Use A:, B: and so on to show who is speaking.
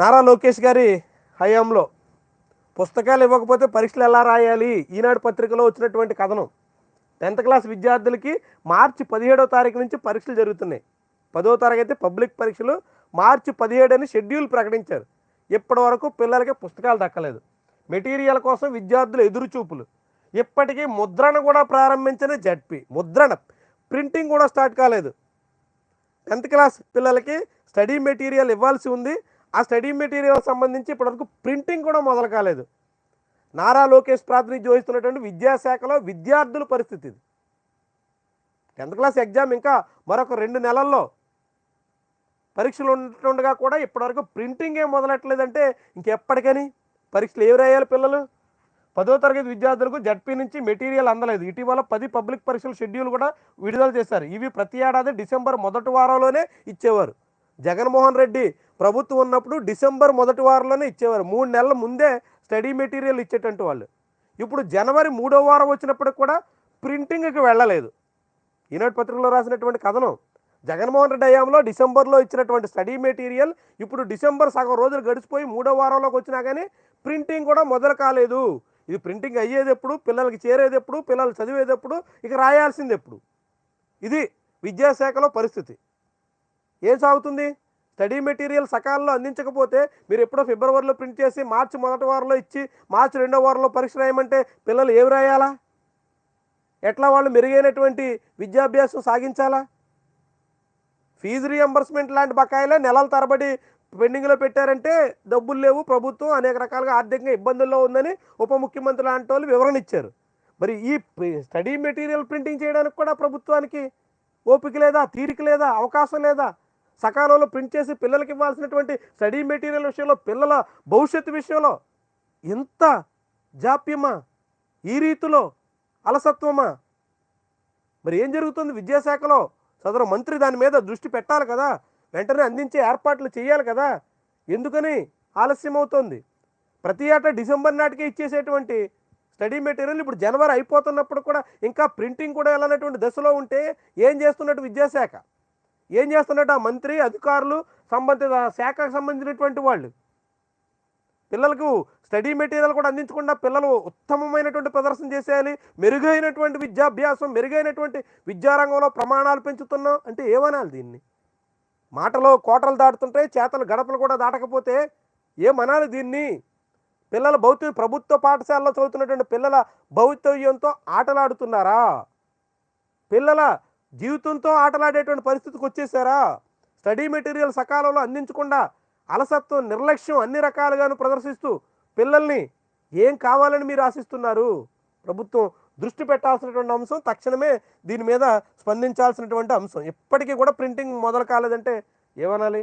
A: నారా లోకేష్ గారి హయాంలో పుస్తకాలు ఇవ్వకపోతే పరీక్షలు ఎలా రాయాలి? ఈనాడు పత్రికలో వచ్చినటువంటి కథనం. టెన్త్ క్లాస్ విద్యార్థులకి మార్చి పదిహేడవ తారీఖు నుంచి పరీక్షలు జరుగుతున్నాయి. పదో తరగతి పబ్లిక్ పరీక్షలు మార్చి పదిహేడు అని షెడ్యూల్ ప్రకటించారు. ఇప్పటి వరకు పిల్లలకి పుస్తకాలు దక్కలేదు. మెటీరియల్ కోసం విద్యార్థులు ఎదురుచూపులు. ఇప్పటికీ ముద్రణ కూడా ప్రారంభించిన జడ్పి. ముద్రణ. ప్రింటింగ్ కూడా స్టార్ట్ కాలేదు. టెన్త్ క్లాస్ పిల్లలకి స్టడీ మెటీరియల్ ఇవ్వాల్సి ఉంది. ఆ స్టడీ మెటీరియల్ సంబంధించి ఇప్పటివరకు ప్రింటింగ్ కూడా మొదలు కాలేదు. నారా లోకేష్ ప్రాతినిధ్యం వహిస్తున్నటువంటి విద్యాశాఖలో విద్యార్థుల పరిస్థితి ఇది. టెన్త్ క్లాస్ ఎగ్జామ్ ఇంకా మరొక రెండు నెలల్లో పరీక్షలు ఉంటుండగా కూడా ఇప్పటివరకు ప్రింటింగ్ ఏం మొదలెట్టలేదంటే ఇంకెప్పటికని పరీక్షలు ఏవి రాయాలి పిల్లలు? పదో తరగతి విద్యార్థులకు జడ్పీ నుంచి మెటీరియల్ అందలేదు. ఇటీవల పది పబ్లిక్ పరీక్షల షెడ్యూల్ కూడా విడుదల చేశారు. ఇవి ప్రతి ఏడాది డిసెంబర్ మొదటి వారంలోనే ఇచ్చేవారు. జగన్మోహన్ రెడ్డి ప్రభుత్వం ఉన్నప్పుడు డిసెంబర్ మొదటి వారంలోనే ఇచ్చేవారు. మూడు నెలల ముందే స్టడీ మెటీరియల్ ఇచ్చేటట్టు వాళ్ళు. ఇప్పుడు జనవరి మూడో వారం వచ్చినప్పటికి కూడా ప్రింటింగ్కి వెళ్ళలేదు. ఈనాడు పత్రికలో రాసినటువంటి కథనం జగన్మోహన్ రెడ్డి హయాంలో డిసెంబర్లో ఇచ్చినటువంటి స్టడీ మెటీరియల్ ఇప్పుడు డిసెంబర్ సగం రోజులు గడిచిపోయి మూడో వారంలోకి వచ్చినా కానీ ప్రింటింగ్ కూడా మొదలు కాలేదు. ఇది ప్రింటింగ్ అయ్యేది ఎప్పుడు పిల్లలకి చేరేది ఎప్పుడు పిల్లలు చదివేది ఎప్పుడు ఇక రాయాల్సింది ఎప్పుడు? ఇది విద్యాశాఖలో పరిస్థితి. ఏం సాగుతుంది? స్టడీ మెటీరియల్ సకాలంలో అందించకపోతే మీరు ఎప్పుడో ఫిబ్రవరిలో ప్రింట్ చేసి మార్చి మొదటి వారంలో ఇచ్చి మార్చి రెండో వారంలో పరీక్ష రాయమంటే పిల్లలు ఏమి రాయాలా? ఎట్లా వాళ్ళు మెరుగైనటువంటి విద్యాభ్యాసం సాగించాలా? ఫీజు రియంబర్స్మెంట్ లాంటి బకాయిలే నెలల తరబడి పెండింగ్లో పెట్టారంటే డబ్బులు లేవు. ప్రభుత్వం అనేక రకాలుగా ఆర్థికంగా ఇబ్బందుల్లో ఉందని ఉప ముఖ్యమంత్రి లాంటి వాళ్ళు వివరణ ఇచ్చారు. మరి ఈ స్టడీ మెటీరియల్ ప్రింటింగ్ చేయడానికి కూడా ప్రభుత్వానికి ఓపిక లేదా తీరిక లేదా అవకాశం లేదా? సకాలంలో ప్రింట్ చేసి పిల్లలకి ఇవ్వాల్సినటువంటి స్టడీ మెటీరియల్ విషయంలో పిల్లల భవిష్యత్తు విషయంలో ఎంత జాప్యమా? ఈ రీతిలో అలసత్వమా? మరి ఏం జరుగుతుంది? విద్యాశాఖలో సదరు మంత్రి దాని మీద దృష్టి పెట్టాలి కదా. వెంటనే అందించే ఏర్పాట్లు చేయాలి కదా. ఎందుకని ఆలస్యం అవుతోంది ప్రతి ఏటా డిసెంబర్ నాటికే ఇచ్చేసేటువంటి స్టడీ మెటీరియల్ ఇప్పుడు జనవరి అయిపోతున్నప్పుడు కూడా ఇంకా ప్రింటింగ్ కూడా వెళ్ళనటువంటి దశలో ఉంటే ఏం చేస్తున్నట్టు విద్యాశాఖ? ఏం చేస్తున్నట్టు ఆ మంత్రి అధికారులు సంబంధిత శాఖకు సంబంధించినటువంటి వాళ్ళు. పిల్లలకు స్టడీ మెటీరియల్ కూడా అందించకుండా పిల్లలు ఉత్తమమైనటువంటి ప్రదర్శన చేసేయాలి. మెరుగైనటువంటి విద్యాభ్యాసం మెరుగైనటువంటి విద్యారంగంలో ప్రమాణాలు పెంచుతున్నాం అంటే ఏమనాలి దీన్ని? మాటలో కోటలు దాటుతుంటే చేతలు గడపలు కూడా దాటకపోతే ఏమనాలి దీన్ని? పిల్లల భౌతిక ప్రభుత్వ పాఠశాలలో చదువుతున్నటువంటి పిల్లల భౌతవ్యంతో ఆటలాడుతున్నారా? పిల్లల జీవితంతో ఆటలాడేటువంటి పరిస్థితికి వచ్చేసారా? స్టడీ మెటీరియల్ సకాలంలో అందించకుండా అలసత్వం నిర్లక్ష్యం అన్ని రకాలుగాను ప్రదర్శిస్తూ పిల్లల్ని ఏం కావాలని మీరు ఆశిస్తున్నారు? ప్రభుత్వం దృష్టి పెట్టాల్సినటువంటి అంశం తక్షణమే దీని మీద స్పందించాల్సినటువంటి అంశం. ఇప్పటికీ కూడా ప్రింటింగ్ మొదలు కాలేదంటే ఏమనాలి?